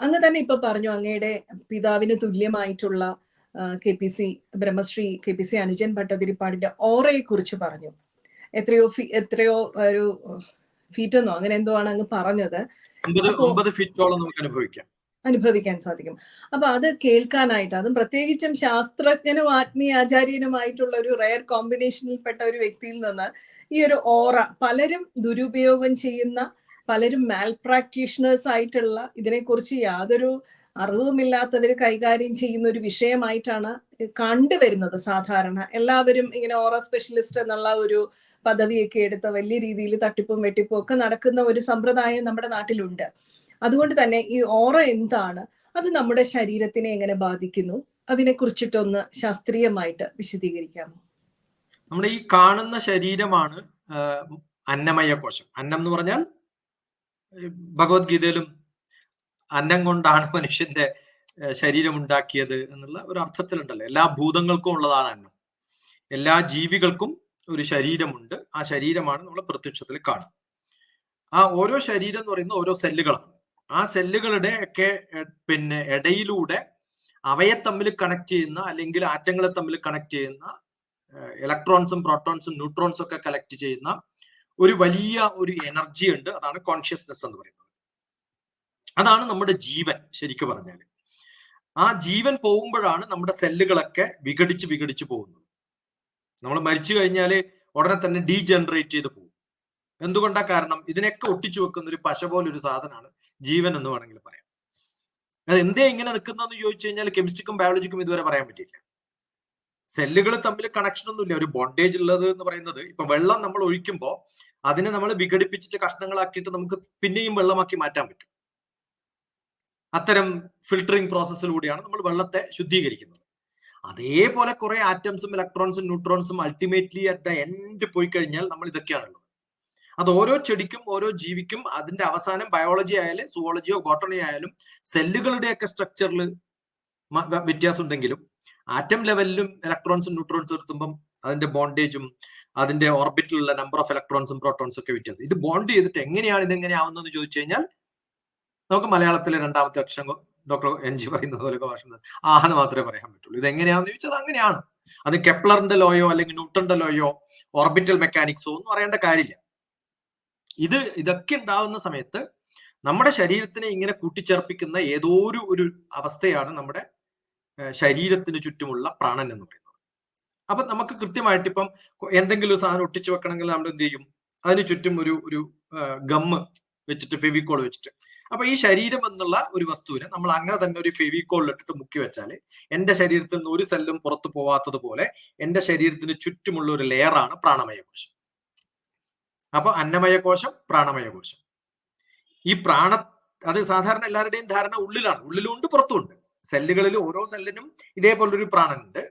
അങ്ങ് തന്നെ ഇപ്പൊ പറഞ്ഞു അങ്ങയുടെ പിതാവിന് തുല്യമായിട്ടുള്ള K P C Brahmashri K P C Anujan ഭട്ടതിരിപ്പാടിന്റെ ഓറയെ കുറിച്ച് പറഞ്ഞു. എത്രയോ ഫീ എത്രയോ ഒരു ഫീറ്റ് എന്നോ അങ്ങനെ എന്തോ ആണ് അങ്ങ് പറഞ്ഞത്. അനുഭവിക്കാൻ സാധിക്കും. അപ്പൊ അത് കേൾക്കാനായിട്ട് അതും പ്രത്യേകിച്ചും ശാസ്ത്രജ്ഞനും ആത്മീയാചാര്യനുമായിട്ടുള്ള ഒരു റയർ കോമ്പിനേഷനിൽപ്പെട്ട ഒരു വ്യക്തിയിൽ നിന്ന് ഈ ഒരു ഓറ പലരും ദുരുപയോഗം ചെയ്യുന്ന പലരും മാൽ പ്രാക്ടീഷണേഴ്സ് ആയിട്ടുള്ള ഇതിനെക്കുറിച്ച് യാതൊരു അറിവുമില്ലാത്തവർ കൈകാര്യം ചെയ്യുന്ന ഒരു വിഷയമായിട്ടാണ് കണ്ടുവരുന്നത് സാധാരണ. എല്ലാവരും ഇങ്ങനെ ഓറ സ്പെഷ്യലിസ്റ്റ് എന്നുള്ള ഒരു പദവിയൊക്കെ എടുത്ത വലിയ രീതിയിൽ തട്ടിപ്പും വെട്ടിപ്പും ഒക്കെ നടക്കുന്ന ഒരു സമ്പ്രദായം നമ്മുടെ നാട്ടിലുണ്ട്. അതുകൊണ്ട് തന്നെ ഈ ഓറ എന്താണ്? അത് നമ്മുടെ ശരീരത്തിനെ എങ്ങനെ ബാധിക്കുന്നു? അതിനെ കുറിച്ചിട്ടൊന്ന് ശാസ്ത്രീയമായിട്ട് വിശദീകരിക്കാമോ? നമ്മുടെ ഈ കാണുന്ന ശരീരമാണ് അന്നമയ കോശം അന്നം എന്ന് പറഞ്ഞാൽ ഭഗവത്ഗീതയിലും അന്നം കൊണ്ടാണ് മനുഷ്യന്റെ ആ, ശരീരം ഉണ്ടാക്കിയത് എന്നുള്ള ഒരു അർത്ഥത്തിലുണ്ടല്ലോ. എല്ലാ ഭൂതങ്ങൾക്കും ഉള്ളതാണ് അന്നം. എല്ലാ ജീവികൾക്കും ഒരു ശരീരമുണ്ട്. ആ ശരീരമാണ് നമ്മൾ പ്രത്യക്ഷത്തിൽ കാണും ആ ഓരോ ശരീരം എന്ന് പറയുന്ന ഓരോ സെല്ലുകളാണ്. ആ സെല്ലുകളുടെ ഒക്കെ പിന്നെ ഇടയിലൂടെ അവയെ തമ്മിൽ കണക്ട് ചെയ്യുന്ന അല്ലെങ്കിൽ ആറ്റങ്ങളെ തമ്മിൽ കണക്ട് ചെയ്യുന്ന ഇലക്ട്രോൺസും പ്രോട്ടോൺസും ന്യൂട്രോൺസും ഒക്കെ കളക്ട് ചെയ്യുന്ന ഒരു വലിയ ഒരു എനർജി ഉണ്ട്. അതാണ് കോൺഷ്യസ്നെസ് എന്ന് പറയുന്നത്. അതാണ് നമ്മുടെ ജീവൻ ശരിക്കും പറഞ്ഞാൽ ആ ജീവൻ പോകുമ്പോഴാണ് നമ്മുടെ സെല്ലുകളൊക്കെ വിഘടിച്ച് വിഘടിച്ച് പോകുന്നത്. നമ്മൾ മരിച്ചു കഴിഞ്ഞാൽ ഉടനെ തന്നെ ഡീജനറേറ്റ് ചെയ്ത് പോകും. എന്തുകൊണ്ടാ കാരണം? ഇതിനൊക്കെ ഒട്ടിച്ചു വെക്കുന്ന ഒരു പശ പോലെ ഒരു സാധനമാണ് ജീവൻ എന്ന് വേണമെങ്കിൽ പറയാം. അത് എന്തേ ഇങ്ങനെ നിൽക്കുന്നതെന്ന് ചോദിച്ചു കഴിഞ്ഞാൽ കെമിസ്ട്രിക്കും ബയോളജിക്കും ഇതുവരെ പറയാൻ പറ്റില്ല സെല്ലുകൾ തമ്മിൽ കണക്ഷൻ ഒന്നുമില്ല. ഒരു ബോണ്ടേജ് ഉള്ളത് എന്ന് പറയുന്നത് ഇപ്പൊ വെള്ളം നമ്മൾ ഒഴിക്കുമ്പോൾ അതിനെ നമ്മൾ വിഘടിപ്പിച്ചിട്ട് കഷ്ണങ്ങളാക്കിയിട്ട് നമുക്ക് പിന്നെയും വെള്ളമാക്കി മാറ്റാൻ പറ്റും. അത്തരം ഫിൽട്ടറിംഗ് പ്രോസസ്സിലൂടെയാണ് നമ്മൾ വെള്ളത്തെ ശുദ്ധീകരിക്കുന്നത്. അതേപോലെ കുറെ ആറ്റംസും ഇലക്ട്രോൺസും ന്യൂട്രോൺസും അൾട്ടിമേറ്റ്ലി അറ്റ് ദ എൻഡ് പോയി കഴിഞ്ഞാൽ നമ്മൾ ഇതൊക്കെയാണുള്ളത്. അത് ഓരോ ചെടിക്കും ഓരോ ജീവിക്കും അതിന്റെ അവസാനം ബയോളജി ആയാലും സുവോളജിയോ ബോട്ടണി ആയാലും സെല്ലുകളുടെയൊക്കെ സ്ട്രക്ചറിൽ വ്യത്യാസം ഉണ്ടെങ്കിലും ആറ്റം ലെവലിലും ഇലക്ട്രോൺസും ന്യൂട്രോൺസും എത്തുമ്പം അതിന്റെ ബോണ്ടേജും അതിന്റെ ഓർബിറ്റിലുള്ള നമ്പർ ഓഫ് ഇലക്ട്രോൺസും പ്രോട്ടോൺസും ഒക്കെ വ്യത്യാസം. ഇത് ബോണ്ട് ചെയ്തിട്ട് എങ്ങനെയാണ് ഇത് എങ്ങനെ ആവുന്നതെന്ന് ചോദിച്ചു കഴിഞ്ഞാൽ നമുക്ക് മലയാളത്തിലെ രണ്ടാമത്തെ അക്ഷരം ഡോക്ടർ എൻ ജി പറയുന്നത് പോലെ ഭാഷ ആഹെന്ന് മാത്രമേ പറയാൻ പറ്റുള്ളൂ. ഇത് എങ്ങനെയാണെന്ന് ചോദിച്ചാൽ അങ്ങനെയാണ്. അത് കെപ്ലറിന്റെ ലോയോ അല്ലെങ്കിൽ ന്യൂട്ടന്റെ ലോയോ ഓർബിറ്റൽ മെക്കാനിക്സോ ഒന്നും അറിയേണ്ട കാര്യമില്ല. ഇത് ഇതൊക്കെ ഉണ്ടാവുന്ന സമയത്ത് നമ്മുടെ ശരീരത്തിനെ ഇങ്ങനെ കൂട്ടിച്ചേർപ്പിക്കുന്ന ഏതോ ഒരു ഒരു അവസ്ഥയാണ് നമ്മുടെ ശരീരത്തിന് ചുറ്റുമുള്ള പ്രാണൻ എന്ന് പറയുന്നത്. അപ്പൊ നമുക്ക് കൃത്യമായിട്ട് ഇപ്പം എന്തെങ്കിലും സാധനം ഒട്ടിച്ചു വെക്കണമെങ്കിൽ നമ്മൾ എന്ത് ചെയ്യും? അതിന് ചുറ്റും ഒരു ഒരു ഗമ്മ് വെച്ചിട്ട് ഫെവിക്കോൾ വെച്ചിട്ട്. അപ്പൊ ഈ ശരീരം എന്നുള്ള ഒരു വസ്തുവിനെ നമ്മൾ അങ്ങനെ തന്നെ ഒരു ഫെവിക്കോളിൽ ഇട്ടിട്ട് മുക്കി വെച്ചാൽ എന്റെ ശരീരത്തിൽ നിന്ന് ഒരു സെല്ലും പുറത്തു പോവാത്തതുപോലെ എന്റെ ശരീരത്തിന് ചുറ്റുമുള്ള ഒരു ലെയറാണ് പ്രാണമയ കോശം അപ്പൊ അന്നമയ കോശം പ്രാണമയ കോശം ഈ പ്രാണ അത് സാധാരണ എല്ലാവരുടെയും ധാരണ ഉള്ളിലാണ്. ഉള്ളിലുണ്ട് പുറത്തുമുണ്ട് സെല്ലുകളിൽ ഓരോ സെല്ലിനും ഇതേപോലൊരു പ്രാണനുണ്ട്.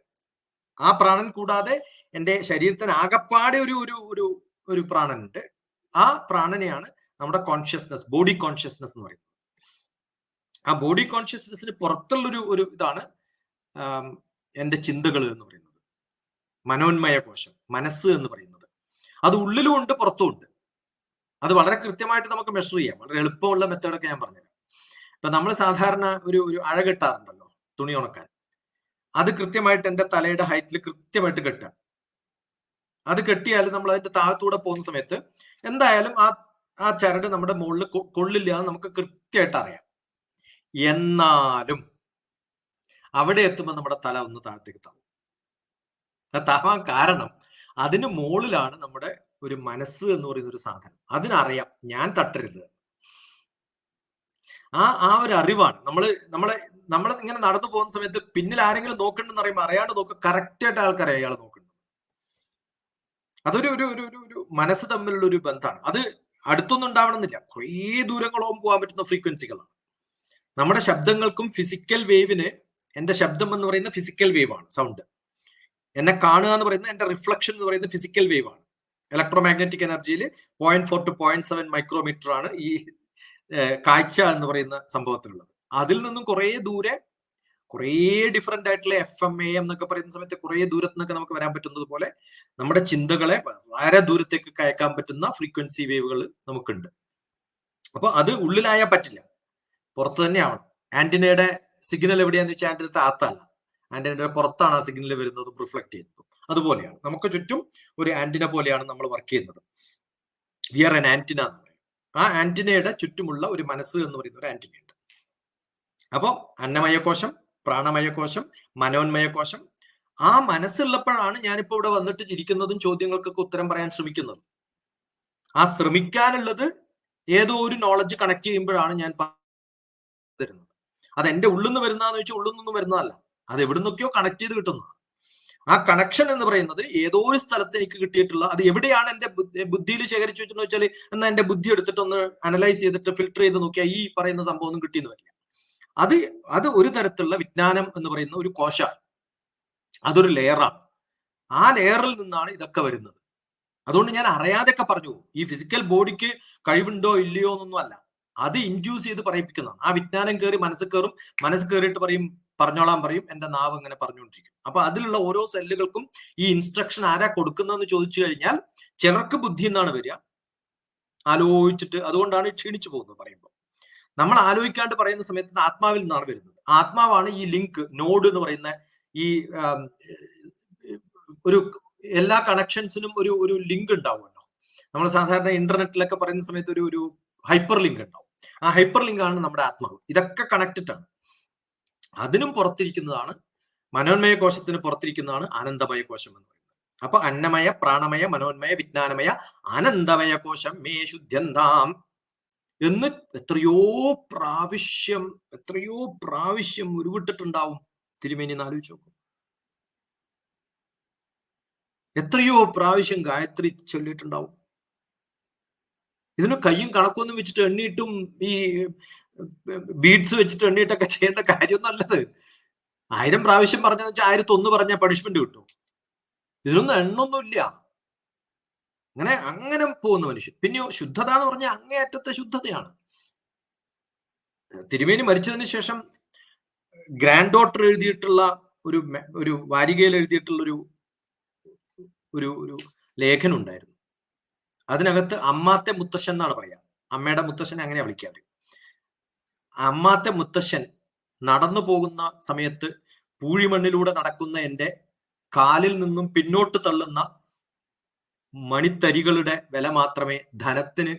ആ പ്രാണൻ കൂടാതെ എന്റെ ശരീരത്തിന് ആകപ്പാടെ ഒരു ഒരു ഒരു ഒരു പ്രാണനുണ്ട്. ആ പ്രാണനെയാണ് നമ്മുടെ കോൺഷ്യസ്നസ് ബോഡി കോൺഷ്യസ്നസ് എന്ന് പറയുന്നത്. ആ ബോഡി കോൺഷ്യസ്നെസ്സിന് പുറത്തുള്ളൊരു ഒരു ഇതാണ് എന്റെ ചിന്തകൾ എന്ന് പറയുന്നത്. മനോന്മയ കോശം മനസ്സ് എന്ന് പറയുന്നത്. അത് ഉള്ളിലും ഉണ്ട് പുറത്തും ഉണ്ട്. അത് വളരെ കൃത്യമായിട്ട് നമുക്ക് മെഷർ ചെയ്യാം. വളരെ എളുപ്പമുള്ള മെത്തേഡൊക്കെ ഞാൻ പറഞ്ഞുതരാം. ഇപ്പൊ നമ്മൾ സാധാരണ ഒരു ഒരു അഴ കെട്ടാറുണ്ടല്ലോ തുണി ഉണക്കാൻ. അത് കൃത്യമായിട്ട് എന്റെ തലയുടെ ഹൈറ്റിൽ കൃത്യമായിട്ട് കെട്ടുക. അത് കെട്ടിയാൽ നമ്മൾ അതിന്റെ താഴത്തൂടെ പോകുന്ന സമയത്ത് എന്തായാലും ആ ആ ചരട് നമ്മുടെ മുകളിൽ കൊള്ളില്ല എന്ന് നമുക്ക് കൃത്യമായിട്ട് അറിയാം. എന്നാലും അവിടെ എത്തുമ്പോൾ നമ്മുടെ തല ഒന്ന് താഴത്തേക്ക് താവും താവാൻ കാരണം അതിന് മുകളിലാണ് നമ്മുടെ ഒരു മനസ്സ് എന്ന് പറയുന്ന ഒരു സാധനം. അതിനറിയാം ഞാൻ തട്ടരുത്. ആ ആ ഒരു അറിവാണ്. നമ്മൾ നമ്മളെ നമ്മൾ ഇങ്ങനെ നടന്നു പോകുന്ന സമയത്ത് പിന്നിൽ ആരെങ്കിലും നോക്കണ്ടെന്ന് അറിയുമ്പോൾ അറിയാണ്ട് നോക്ക കറക്റ്റ് ആയിട്ട് ആൾക്കാരെ അയാൾ നോക്കുന്നത് അതൊരു ഒരു ഒരു ഒരു മനസ്സ് തമ്മിലുള്ള ഒരു ബന്ധമാണ്. അത് അടുത്തൊന്നും ഉണ്ടാവണമെന്നില്ല. കുറേ ദൂരങ്ങളോളം പോകാൻ പറ്റുന്ന ഫ്രീക്വൻസികളാണ്. നമ്മുടെ ശബ്ദങ്ങൾക്കും ഫിസിക്കൽ വേവിന് എന്റെ ശബ്ദം എന്ന് പറയുന്ന ഫിസിക്കൽ വേവ് ആണ് സൗണ്ട് എന്നെ കാണുക എന്ന് പറയുന്നത് എന്റെ റിഫ്ലക്ഷൻ എന്ന് പറയുന്ന ഫിസിക്കൽ വേവ് ആണ്. ഇലക്ട്രോമാഗ്നറ്റിക് എനർജിയിൽ point four two point seven micrometer ആണ് ഈ കാഴ്ച എന്ന് പറയുന്ന സംഭവത്തിലുള്ളത്. അതിൽ നിന്നും കുറേ ദൂരെ കുറേ ഡിഫറെന്റ് ആയിട്ടുള്ള എഫ് എം എ എന്നൊക്കെ പറയുന്ന സമയത്ത് കുറേ ദൂരത്ത് നിന്നൊക്കെ നമുക്ക് വരാൻ പറ്റുന്നത് പോലെ നമ്മുടെ ചിന്തകളെ വളരെ ദൂരത്തേക്ക് കയക്കാൻ പറ്റുന്ന ഫ്രീക്വൻസി വേവുകൾ നമുക്കുണ്ട്. അപ്പൊ അത് ഉള്ളിലായാൽ പറ്റില്ല. പുറത്ത് തന്നെ ആന്റിനയുടെ സിഗ്നൽ എവിടെയാന്ന് വെച്ചാൽ ആന്റിനത്തെ അകത്തല്ല ആന്റിനയുടെ പുറത്താണ് ആ സിഗ്നൽ വരുന്നത് റിഫ്ലക്ട് ചെയ്യുന്നത്. അതുപോലെയാണ്. നമുക്ക് ചുറ്റും ഒരു ആന്റിന പോലെയാണ് നമ്മൾ വർക്ക് ചെയ്യുന്നത്. വി ആർ എൻ ആന്റിന എന്ന് പറയും. ആ ആന്റിനയുടെ ചുറ്റുമുള്ള ഒരു മനസ്സ് എന്ന് പറയുന്ന ഒരു ആന്റിന അപ്പോൾ അന്നമയകോശം പ്രാണമയകോശം മനോന്മയകോശം. ആ മനസ്സുള്ളപ്പോഴാണ് ഞാനിപ്പോ ഇവിടെ വന്നിട്ട് ഇരിക്കുന്നതും ചോദ്യങ്ങൾക്കൊക്കെ ഉത്തരം പറയാൻ ശ്രമിക്കുന്നത്. ആ ശ്രമിക്കാനുള്ളത് ഏതോ ഒരു നോളജ് കണക്ട് ചെയ്യുമ്പോഴാണ് ഞാൻ തരുന്നത്. അത് എന്റെ ഉള്ളിൽ നിന്ന് വരുന്നതെന്ന് വെച്ചാൽ ഉള്ളിൽ നിന്ന് വരുന്നതല്ല. അത് എവിടെ നിന്നൊക്കെയോ കണക്ട് ചെയ്ത് കിട്ടുന്നതാണ് ആ കണക്ഷൻ എന്ന് പറയുന്നത് ഏതോ ഒരു സ്ഥലത്ത് എനിക്ക് കിട്ടിയിട്ടുള്ള അത് എവിടെയാണ് എന്റെ ബുദ്ധിയിൽ ശേഖരിച്ചു വെച്ചെന്ന് വെച്ചാൽ എന്നാൽ എന്റെ ബുദ്ധി എടുത്തിട്ടൊന്ന് അനലൈസ് ചെയ്തിട്ട് ഫിൽട്ടർ ചെയ്ത് നോക്കിയാൽ ഈ പറയുന്ന സംഭവം ഒന്നും കിട്ടിയെന്ന് വരില്ല. അത് അത് ഒരു തരത്തിലുള്ള വിജ്ഞാനം എന്ന് പറയുന്ന ഒരു കോശമാണ് അതൊരു ലെയറാണ് ആ. ലെയറിൽ നിന്നാണ് ഇതൊക്കെ വരുന്നത്. അതുകൊണ്ട് ഞാൻ അറിയാതെയൊക്കെ പറഞ്ഞു ഈ ഫിസിക്കൽ ബോഡിക്ക് കഴിവുണ്ടോ ഇല്ലയോ എന്നൊന്നും അല്ല. അത് ഇൻഡ്യൂസ് ചെയ്ത് പറയിപ്പിക്കുന്നതാണ്. ആ വിജ്ഞാനം കയറി മനസ്സ് കയറും മനസ്സ് കയറിയിട്ട് പറയും പറഞ്ഞോളാൻ പറയും എന്റെ നാവ് ഇങ്ങനെ പറഞ്ഞുകൊണ്ടിരിക്കും. അപ്പൊ അതിലുള്ള ഓരോ സെല്ലുകൾക്കും ഈ ഇൻസ്ട്രക്ഷൻ ആരാ കൊടുക്കുന്നതെന്ന് ചോദിച്ചു കഴിഞ്ഞാൽ ചിലർക്ക് ബുദ്ധി എന്നാണ് വരിക. ആലോചിച്ചിട്ട് അതുകൊണ്ടാണ് ക്ഷീണിച്ചു പോകുന്നത് പറയുമ്പോൾ. നമ്മൾ ആലോചിക്കാണ്ട് പറയുന്ന സമയത്ത് ആത്മാവിൽ നിന്നാണ് വരുന്നത്. ആത്മാവാണ് ഈ ലിങ്ക് നോഡ് എന്ന് പറയുന്ന ഈ ഒരു എല്ലാ കണക്ഷൻസിനും ഒരു ഒരു ലിങ്ക് ഉണ്ടാവുമല്ലോ. നമ്മൾ സാധാരണ ഇന്റർനെറ്റിലൊക്കെ പറയുന്ന സമയത്ത് ഒരു ഒരു ഹൈപ്പർ ലിങ്ക് ഉണ്ടാവും. ആ ഹൈപ്പർ ലിങ്ക് ആണ് നമ്മുടെ ആത്മാവ്. ഇതൊക്കെ കണക്റ്റഡ് ആണ്. അതിനും പുറത്തിരിക്കുന്നതാണ് മനോന്മയ കോശത്തിന് പുറത്തിരിക്കുന്നതാണ് ആനന്ദമയ കോശം എന്ന് പറയുന്നത്. അപ്പൊ അന്നമയ പ്രാണമയ മനോന്മയ വിജ്ഞാനമയ ആനന്ദമയ കോശം മേ ശുദ്ധ്യന്താം. എന്ന് എത്രയോ പ്രാവശ്യം എത്രയോ പ്രാവശ്യം ഉരുവിട്ടിട്ടുണ്ടാവും. തിരുമേനി ആലോചിച്ച് നോക്കും. എത്രയോ പ്രാവശ്യം ഗായത്രി ചൊല്ലിയിട്ടുണ്ടാവും. ഇതിന് കയ്യും കണക്കൊന്നും വെച്ചിട്ട് എണ്ണിയിട്ടും ഈ ബീഡ്സ് വെച്ചിട്ട് എണ്ണിയിട്ടൊക്കെ ചെയ്യേണ്ട കാര്യം നല്ലത് ആയിരം പ്രാവശ്യം പറഞ്ഞെന്ന് വെച്ചാൽ ആയിരത്തി പണിഷ്മെന്റ് കിട്ടും. ഇതിനൊന്നും എണ്ണൊന്നുമില്ല. അങ്ങനെ അങ്ങനെ പോകുന്ന മനുഷ്യൻ. പിന്നെയോ ശുദ്ധത എന്ന് പറഞ്ഞാൽ അങ്ങേയറ്റത്തെ ശുദ്ധതയാണ്. തിരുമേനി മരിച്ചതിന് ശേഷം ഗ്രാൻഡ് ഡോട്ടർ എഴുതിയിട്ടുള്ള ഒരു ഒരു വാരികയിൽ എഴുതിയിട്ടുള്ള ഒരു ഒരു ഒരു ലേഖനം ഉണ്ടായിരുന്നു. അതിനകത്ത് അമ്മാത്തെ മുത്തശ്ശൻ എന്നാണ് പറയാ അമ്മയുടെ മുത്തശ്ശനെ അങ്ങനെ വിളിക്കാറ് അമ്മാത്തെ മുത്തശ്ശൻ നടന്നു പോകുന്ന സമയത്ത് പൂഴിമണ്ണിലൂടെ നടക്കുന്ന എന്റെ കാലിൽ നിന്നും പിന്നോട്ട് തള്ളുന്ന മണിത്തരികളുടെ വില മാത്രമേ ധനത്തിന്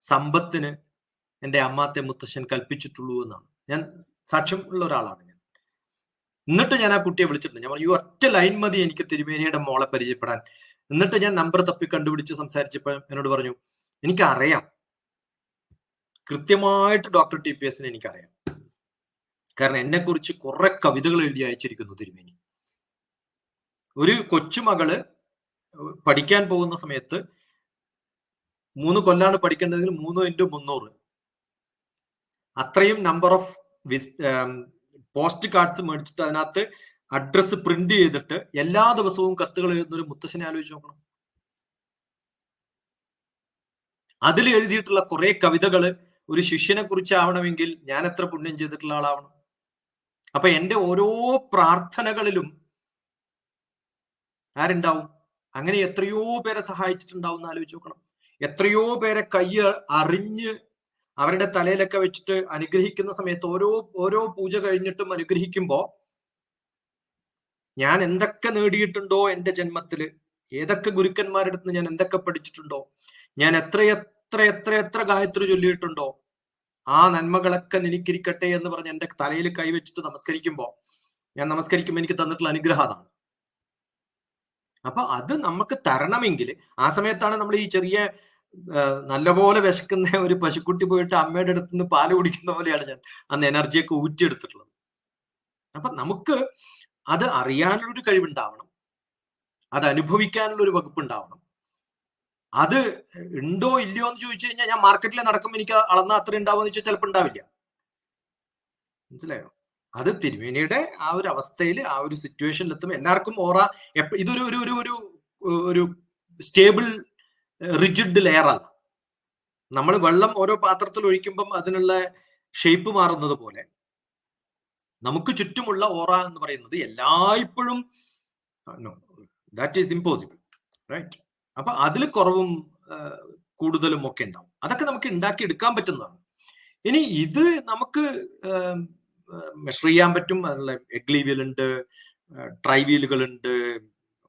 സമ്പത്തിന് എന്റെ അമ്മാത്തെ മുത്തശ്ശൻ കൽപ്പിച്ചിട്ടുള്ളൂ എന്നാണ്. ഞാൻ സാക്ഷ്യം ഉള്ള ഒരാളാണ് ഞാൻ. എന്നിട്ട് ഞാൻ ആ കുട്ടിയെ വിളിച്ചിട്ടുണ്ട്. ഞാൻ ഈ ഒറ്റ ലൈൻ മതി എനിക്ക് തിരുമേനിയുടെ മോളെ പരിചയപ്പെടാൻ. എന്നിട്ട് ഞാൻ നമ്പർ തപ്പി കണ്ടുപിടിച്ച് സംസാരിച്ചപ്പോൾ എന്നോട് പറഞ്ഞു എനിക്കറിയാം. കൃത്യമായിട്ട് ഡോക്ടർ ടി പി എസിനെ എനിക്കറിയാം. കാരണം എന്നെ കുറിച്ച് കുറെ കവിതകൾ എഴുതി അയച്ചിരിക്കുന്നു തിരുമേനി. ഒരു കൊച്ചുമകൾ പഠിക്കാൻ പോകുന്ന സമയത്ത് മൂന്ന് കൊല്ലാണ് പഠിക്കേണ്ടതെങ്കിൽ മൂന്ന് ഇന്റു മുന്നൂറ്. അത്രയും നമ്പർ ഓഫ് പോസ്റ്റ് കാർഡ്സ് മേടിച്ചിട്ട് അതിനകത്ത് അഡ്രസ്സ് പ്രിന്റ് ചെയ്തിട്ട് എല്ലാ ദിവസവും കത്തുകൾ എഴുതുന്ന ഒരു മുത്തശ്ശനെ ആലോചിച്ച് നോക്കണം. അതിൽ എഴുതിയിട്ടുള്ള കുറെ കവിതകൾ ഒരു ശിഷ്യനെ കുറിച്ചാവണമെങ്കിൽ ഞാൻ എത്ര പുണ്യം ചെയ്തിട്ടുള്ള ആളാവണം. അപ്പൊ എന്റെ ഓരോ പ്രാർത്ഥനകളിലും ആരുണ്ടാവും? അങ്ങനെ എത്രയോ പേരെ സഹായിച്ചിട്ടുണ്ടാവും എന്ന് ആലോചിച്ച് നോക്കണം. എത്രയോ പേരെ കയ്യ് അറിഞ്ഞ് അവരുടെ തലയിലൊക്കെ വെച്ചിട്ട് അനുഗ്രഹിക്കുന്ന സമയത്ത് ഓരോ ഓരോ പൂജ കഴിഞ്ഞിട്ടും അനുഗ്രഹിക്കുമ്പോൾ ഞാൻ എന്തൊക്കെ നേടിയിട്ടുണ്ടോ എന്റെ ജന്മത്തിൽ ഏതൊക്കെ ഗുരുക്കന്മാരുടെ അടുത്ത് ഞാൻ എന്തൊക്കെ പഠിച്ചിട്ടുണ്ടോ? ഞാൻ എത്ര എത്ര എത്ര എത്ര ഗായത്രി ചൊല്ലിയിട്ടുണ്ടോ? ആ നന്മകളൊക്കെ നിനക്കിരിക്കട്ടെ എന്ന് പറഞ്ഞ് എന്റെ തലയിൽ കൈവച്ചിട്ട് നമസ്കരിക്കുമ്പോൾ ഞാൻ നമസ്കരിക്കുമ്പോൾ എനിക്ക് തന്നിട്ടുള്ള അനുഗ്രഹം അതാണ്. അപ്പൊ അത് നമുക്ക് തരണമെങ്കിൽ ആ സമയത്താണ് നമ്മൾ ഈ ചെറിയ നല്ലപോലെ വിശക്കുന്ന ഒരു പശുക്കുട്ടി പോയിട്ട് അമ്മയുടെ അടുത്ത് നിന്ന് പാൽ കുടിക്കുന്ന പോലെയാണ് ഞാൻ അന്ന് എനർജിയൊക്കെ ഊറ്റിയെടുത്തിട്ടുള്ളത്. അപ്പൊ നമുക്ക് അത് അറിയാനുള്ളൊരു കഴിവുണ്ടാവണം. അത് അനുഭവിക്കാനുള്ള ഒരു വകുപ്പ് ഉണ്ടാവണം അത് ഉണ്ടോ ഇല്ലയോ എന്ന് ചോദിച്ചു കഴിഞ്ഞാൽ ഞാൻ മാർക്കറ്റിൽ നടക്കുമ്പോൾ എനിക്ക് അളന്ന അത്ര ഉണ്ടാവുമെന്ന് ചോദിച്ചാൽ ചിലപ്പോൾ ഉണ്ടാവില്ല. മനസ്സിലായോ? അത് തിരുമേനിയുടെ ആ ഒരു അവസ്ഥയിൽ ആ ഒരു സിറ്റുവേഷനിൽ എത്തുമ്പോൾ എല്ലാവർക്കും ഓറ ഇതൊരു ഒരു ഒരു ഒരു ഒരു സ്റ്റേബിൾ റിജിഡ് അല്ല നമ്മൾ വെള്ളം ഓരോ പാത്രത്തിൽ ഒഴിക്കുമ്പം അതിനുള്ള ഷേപ്പ് മാറുന്നത് പോലെ നമുക്ക് ചുറ്റുമുള്ള ഓറ എന്ന് പറയുന്നത് എല്ലായ്പ്പോഴും ദാറ്റ് ഈസ് ഇമ്പോസിബിൾ റൈറ്റ് അപ്പൊ അതിൽ കുറവും കൂടുതലും ഒക്കെ ഉണ്ടാവും. അതൊക്കെ നമുക്ക് ഉണ്ടാക്കി എടുക്കാൻ പറ്റുന്നതാണ്. ഇനി ഇത് നമുക്ക് മെഷർ ചെയ്യാൻ പറ്റും. അതിനുള്ള എഗ്ലീവിയൽ ഉണ്ട് ട്രൈവീലുകൾ ഉണ്ട്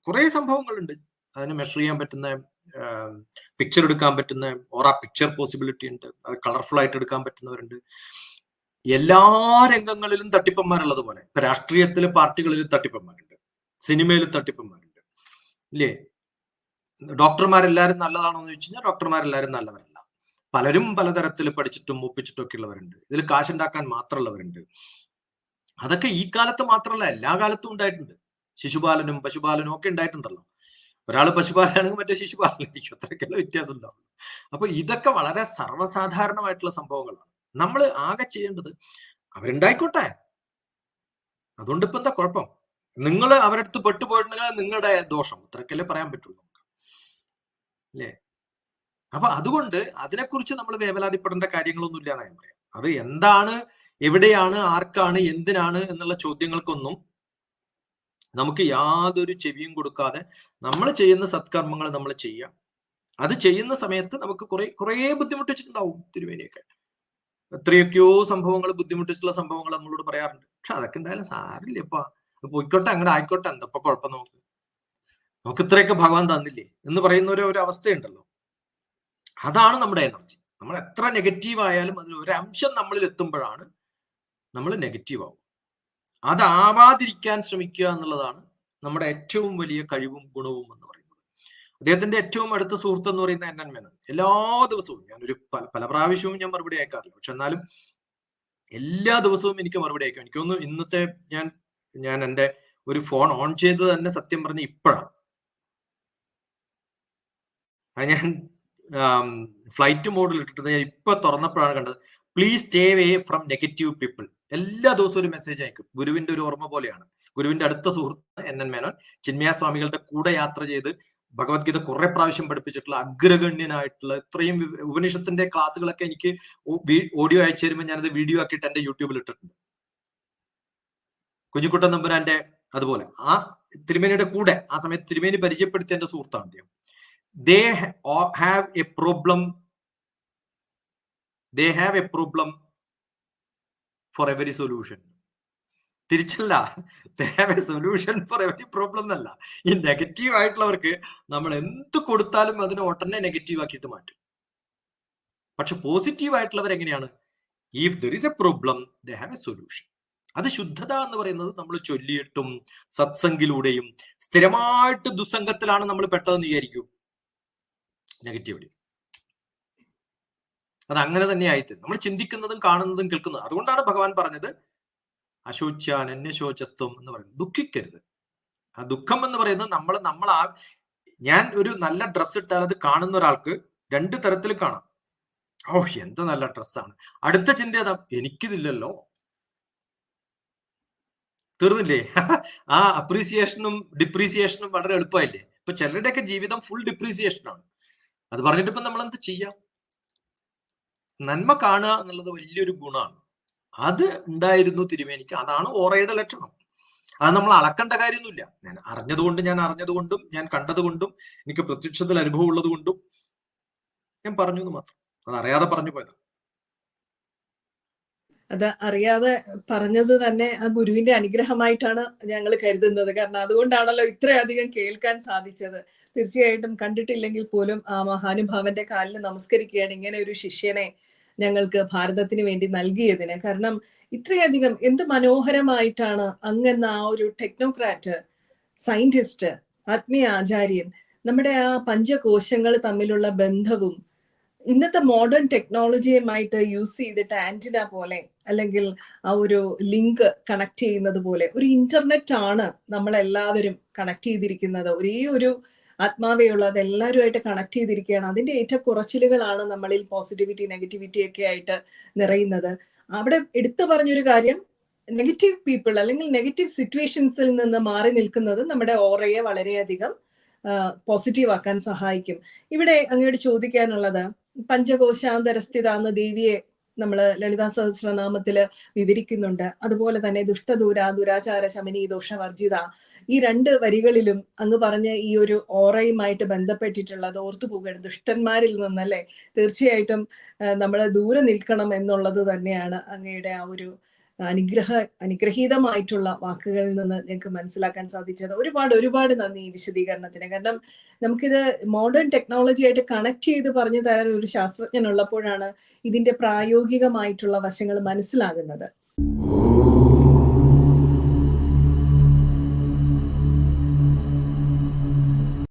കുറെ സംഭവങ്ങളുണ്ട്. അതിനെ മെഷർ ചെയ്യാൻ പറ്റുന്ന പിക്ചർ എടുക്കാൻ പറ്റുന്ന ഓറ പിക്ചർ പോസിബിലിറ്റി ഉണ്ട്. അത് കളർഫുൾ ആയിട്ട് എടുക്കാൻ പറ്റുന്നവരുണ്ട്. എല്ലാ രംഗങ്ങളിലും തട്ടിപ്പന്മാരുള്ളത് പോലെ ഇപ്പൊ രാഷ്ട്രീയത്തിലെ പാർട്ടികളിൽ തട്ടിപ്പന്മാരുണ്ട്. സിനിമയിൽ തട്ടിപ്പന്മാരുണ്ട്. ഇല്ലേ? ഡോക്ടർമാരെല്ലാരും നല്ലതാണോ എന്ന് ചോദിച്ചു കഴിഞ്ഞാൽ ഡോക്ടർമാരെല്ലാരും നല്ലവരല്ല പലരും പലതരത്തിൽ പഠിച്ചിട്ടും ഒപ്പിച്ചിട്ടും ഒക്കെ ഉള്ളവരുണ്ട്. ഇതിൽ കാശുണ്ടാക്കാൻ മാത്രമുള്ളവരുണ്ട്. അതൊക്കെ ഈ കാലത്ത് മാത്രമല്ല എല്ലാ കാലത്തും ഉണ്ടായിട്ടുണ്ട്. ശിശുപാലനും പശുപാലനും ഒക്കെ ഉണ്ടായിട്ടുണ്ടല്ലോ. ഒരാൾ പശുപാലനാണെങ്കിൽ മറ്റേ ശിശുപാലനായിരിക്കും. അത്രയ്ക്കുള്ള വ്യത്യാസം ഉണ്ടാവും. അപ്പൊ ഇതൊക്കെ വളരെ സർവസാധാരണമായിട്ടുള്ള സംഭവങ്ങളാണ്. നമ്മൾ ആകെ ചെയ്യേണ്ടത് അവരുണ്ടായിക്കോട്ടെ. അതുകൊണ്ട് ഇപ്പൊ എന്താ കുഴപ്പം? നിങ്ങൾ അവരടുത്ത് പെട്ടുപോയിട്ടുണ്ടെങ്കിൽ നിങ്ങളുടെ ദോഷം. അത്രക്കല്ലേ പറയാൻ പറ്റുള്ളൂ അല്ലേ? അപ്പൊ അതുകൊണ്ട് അതിനെക്കുറിച്ച് നമ്മൾ വേവലാതിപ്പെടേണ്ട കാര്യങ്ങളൊന്നുമില്ല ഇല്ല ഞാൻ പറയാം. അത് എന്താണ് എവിടെയാണ് ആർക്കാണ് എന്തിനാണ് എന്നുള്ള ചോദ്യങ്ങൾക്കൊന്നും നമുക്ക് യാതൊരു ചെവിയും കൊടുക്കാതെ നമ്മൾ ചെയ്യുന്ന സത്കർമ്മങ്ങൾ നമ്മൾ ചെയ്യാം അത് ചെയ്യുന്ന സമയത്ത് നമുക്ക് കുറെ കുറെ ബുദ്ധിമുട്ടിച്ചിട്ടുണ്ടാവും തിരുവേനിയൊക്കെ എത്രയൊക്കെയോ സംഭവങ്ങൾ ബുദ്ധിമുട്ടിച്ചുള്ള സംഭവങ്ങൾ നമ്മളോട് പറയാറുണ്ട്. പക്ഷെ അതൊക്കെ എന്തായാലും സാരില്ലപ്പാ പോയിക്കോട്ടെ അങ്ങനെ ആയിക്കോട്ടെ എന്തപ്പോ കുഴപ്പം നമുക്ക്? നമുക്ക് ഇത്രയൊക്കെ ഭഗവാൻ തന്നില്ലേ എന്ന് പറയുന്ന ഒരു അവസ്ഥയുണ്ടല്ലോ. അതാണ് നമ്മുടെ എനർജി. നമ്മൾ എത്ര നെഗറ്റീവ് ആയാലും അതിൽ ഒരു അംശം നമ്മളിൽ എത്തുമ്പോഴാണ് നമ്മൾ നെഗറ്റീവ് ആവും അതാവാതിരിക്കാൻ ശ്രമിക്കുക എന്നുള്ളതാണ് നമ്മുടെ ഏറ്റവും വലിയ കഴിവും ഗുണവും എന്ന് പറയുന്നത്. അദ്ദേഹത്തിന്റെ ഏറ്റവും അടുത്ത സുഹൃത്ത് എന്ന് പറയുന്ന എൻ എൻ മേനൻ. എല്ലാ ദിവസവും ഞാനൊരു പല പല പ്രാവശ്യവും ഞാൻ മറുപടി അയക്കാറില്ല. പക്ഷെ എന്നാലും എല്ലാ ദിവസവും എനിക്ക് മറുപടി അയക്കും. എനിക്കൊന്ന് ഇന്നത്തെ ഞാൻ ഞാൻ എന്റെ ഒരു ഫോൺ ഓൺ ചെയ്തത് തന്നെ സത്യം പറഞ്ഞ ഇപ്പോഴാണ്. ഞാൻ ഫ്ലൈറ്റ് മോഡിൽ ഇട്ടിട്ട് ഞാൻ ഇപ്പൊ തുറന്നപ്പോഴാണ് കണ്ടത്. Please stay way from negative people എല്ലാ ദിവസവും ഒരു മെസ്സേജ് അയക്കും. ഗുരുവിന്റെ ഒരു ഓർമ്മ പോലെയാണ്. ഗുരുവിന്റെ അടുത്ത സുഹൃത്ത് എൻ എൻ മേനോൻ ചിന്മയ സ്വാമികളുടെ കൂടെ യാത്ര ചെയ്ത് ഭഗവത്ഗീത കുറെ പ്രാവശ്യം പഠിപ്പിച്ചിട്ടുള്ള അഗ്രഗണ്യനായിട്ടുള്ള ഇത്രയും ഉപനിഷത്തിന്റെ ക്ലാസ്സുകളൊക്കെ എനിക്ക് ഓഡിയോ അയച്ചു തരുമ്പോൾ ഞാനത് വീഡിയോ ആക്കിയിട്ട് എന്റെ യൂട്യൂബിൽ ഇട്ടിട്ടുണ്ട്. കുഞ്ഞിക്കുട്ടൻ നമ്പുരാന്റെ അതുപോലെ. ആ തിരുമേനിയുടെ കൂടെ ആ സമയത്ത് തിരുമേനി പരിചയപ്പെടുത്തിയ എന്റെ സുഹൃത്താണ് അദ്ദേഹം. They have a problem. They have a problem for every solution. തിരിച്ചല്ല. They have a solution for every problem എന്നല്ല. ഈ നെഗറ്റീവ് ആയിട്ടുള്ളവർക്ക് നമ്മൾ എന്ത് കൊടുത്താലും അതിനെ ഉടനെ നെഗറ്റീവ് ആക്കിയിട്ട് മാറ്റും. പക്ഷെ പോസിറ്റീവ് ആയിട്ടുള്ളവർ എങ്ങനെയാണ്? If there is a problem they have a solution അത് ശുദ്ധത എന്ന് പറയുന്നത് നമ്മൾ ചൊല്ലിയിട്ടും സത്സംഗിലൂടെയും സ്ഥിരമായിട്ട് ദുസ്സംഗത്തിലാണ് നമ്മൾ പെട്ടതെന്ന് വിചാരിക്കും. നെഗറ്റിവിറ്റി അത് അങ്ങനെ തന്നെ ആയിട്ട് നമ്മൾ ചിന്തിക്കുന്നതും കാണുന്നതും കേൾക്കുന്നതും. അതുകൊണ്ടാണ് ഭഗവാൻ പറഞ്ഞത് അശോച്യാൻ അന്യശോചസ്ത്വം എന്ന് പറയുന്നത്. ദുഃഖിക്കരുത്. ആ ദുഃഖം എന്ന് പറയുന്നത് നമ്മൾ നമ്മൾ ആ ഞാൻ ഒരു നല്ല ഡ്രസ്സ് ഇട്ടാൽ അത് കാണുന്ന ഒരാൾക്ക് രണ്ട് തരത്തിൽ കാണാം. ഓ എന്ത് നല്ല ഡ്രസ്സാണ് അടുത്ത ചിന്ത അതാ എനിക്കിതില്ലല്ലോ. തീർന്നില്ലേ? ആ അപ്രീസിയേഷനും ഡിപ്രീസിയേഷനും വളരെ എളുപ്പമായില്ലേ? ഇപ്പൊ ചിലരുടെയൊക്കെ ജീവിതം ഫുൾ ഡിപ്രീസിയേഷൻ ആണ്. അത് പറഞ്ഞിട്ട് ഇപ്പൊ നമ്മൾ എന്ത് ചെയ്യാം? നന്മ കാണുക എന്നുള്ളത് വലിയൊരു ഗുണമാണ്. അത് ഉണ്ടായിരുന്നു തിരുമേനിക്ക്. അതാണ് ഓറയുടെ ലക്ഷണം. അത് നമ്മൾ അളക്കേണ്ട കാര്യമൊന്നുമില്ല. ഞാൻ അറിഞ്ഞതുകൊണ്ട് ഞാൻ അറിഞ്ഞതുകൊണ്ടും ഞാൻ കണ്ടതുകൊണ്ടും എനിക്ക് പ്രത്യക്ഷത്തിൽ അനുഭവം ഉള്ളത് കൊണ്ടും ഞാൻ പറഞ്ഞു എന്ന് മാത്രം. അത് അറിയാതെ പറഞ്ഞു പോയതാണ് അത് അറിയാതെ പറഞ്ഞത് തന്നെ ആ ഗുരുവിന്റെ അനുഗ്രഹമായിട്ടാണ് ഞങ്ങൾ കരുതുന്നത്. കാരണം അതുകൊണ്ടാണല്ലോ ഇത്രയധികം കേൾക്കാൻ സാധിച്ചത്. തീർച്ചയായിട്ടും കണ്ടിട്ടില്ലെങ്കിൽ പോലും ആ മഹാനുഭാവന്റെ കാലിൽ നമസ്കരിക്കുകയാണ് ഇങ്ങനെ ഒരു ശിഷ്യനെ ഞങ്ങൾക്ക് ഭാരതത്തിന് വേണ്ടി നൽകിയതിന്. കാരണം ഇത്രയധികം എന്ത് മനോഹരമായിട്ടാണ് അങ്ങെന്ന ആ ഒരു ടെക്നോക്രാറ്റ് സയന്റിസ്റ്റ് ആത്മീയ ആചാര്യൻ നമ്മുടെ ആ പഞ്ചകോശങ്ങൾ തമ്മിലുള്ള ബന്ധവും ഇന്നത്തെ മോഡേൺ ടെക്നോളജിയുമായിട്ട് യൂസ് ചെയ്തിട്ട് ആന്റിന പോലെ അല്ലെങ്കിൽ ആ ഒരു ലിങ്ക് കണക്ട് ചെയ്യുന്നത് പോലെ ഒരു ഇന്റർനെറ്റ് ആണ് നമ്മളെല്ലാവരും കണക്ട് ചെയ്തിരിക്കുന്നത്. ഒരേ ഒരു ആത്മാവേ അത് എല്ലാവരുമായിട്ട് കണക്ട് ചെയ്തിരിക്കുകയാണ്. അതിന്റെ ഏറ്റക്കുറച്ചിലുകളാണ് നമ്മളിൽ പോസിറ്റിവിറ്റി നെഗറ്റിവിറ്റി ഒക്കെ ആയിട്ട് നിറയുന്നത്. അവിടെ എടുത്തു പറഞ്ഞൊരു കാര്യം നെഗറ്റീവ് പീപ്പിൾ അല്ലെങ്കിൽ നെഗറ്റീവ് സിറ്റുവേഷൻസിൽ നിന്ന് മാറി നിൽക്കുന്നത് നമ്മുടെ ഓറയെ വളരെയധികം പോസിറ്റീവ് ആക്കാൻ സഹായിക്കും. ഇവിടെ അങ്ങോട്ട് ചോദിക്കാനുള്ളത് പഞ്ചകോശാന്തരസ്ഥിത എന്ന ദേവിയെ നമ്മൾ ലളിതാ സഹസ്രനാമത്തിൽ വിവരിക്കുന്നുണ്ട്. അതുപോലെ തന്നെ ദുഷ്ടദൂര ദുരാചാര ശമനി ദോഷവർജിത ഈ രണ്ട് വരികളിലും അങ്ങ് പറഞ്ഞ ഈ ഒരു ഓറയുമായിട്ട് ബന്ധപ്പെട്ടിട്ടുള്ളത് ഓർത്തു പോകരുത്. ദുഷ്ടന്മാരിൽ നിന്നല്ലേ തീർച്ചയായിട്ടും നമ്മൾ ദൂരെ നിൽക്കണം എന്നുള്ളത് തന്നെയാണ് അങ്ങയുടെ ആ ഒരു അനുഗ്രഹ അനുഗ്രഹീതമായിട്ടുള്ള വാക്കുകളിൽ നിന്ന് ഞങ്ങൾക്ക് മനസ്സിലാക്കാൻ സാധിച്ചത്. ഒരുപാട് ഒരുപാട് നന്ദി ഈ വിശദീകരണത്തിന്. കാരണം നമുക്കിത് മോഡേൺ ടെക്നോളജി ആയിട്ട് കണക്ട് ചെയ്ത് പറഞ്ഞു തരാൻ ഒരു ശാസ്ത്രജ്ഞൻ ഉള്ളപ്പോഴാണ് ഇതിന്റെ പ്രായോഗികമായിട്ടുള്ള വശങ്ങൾ മനസ്സിലാകുന്നത്.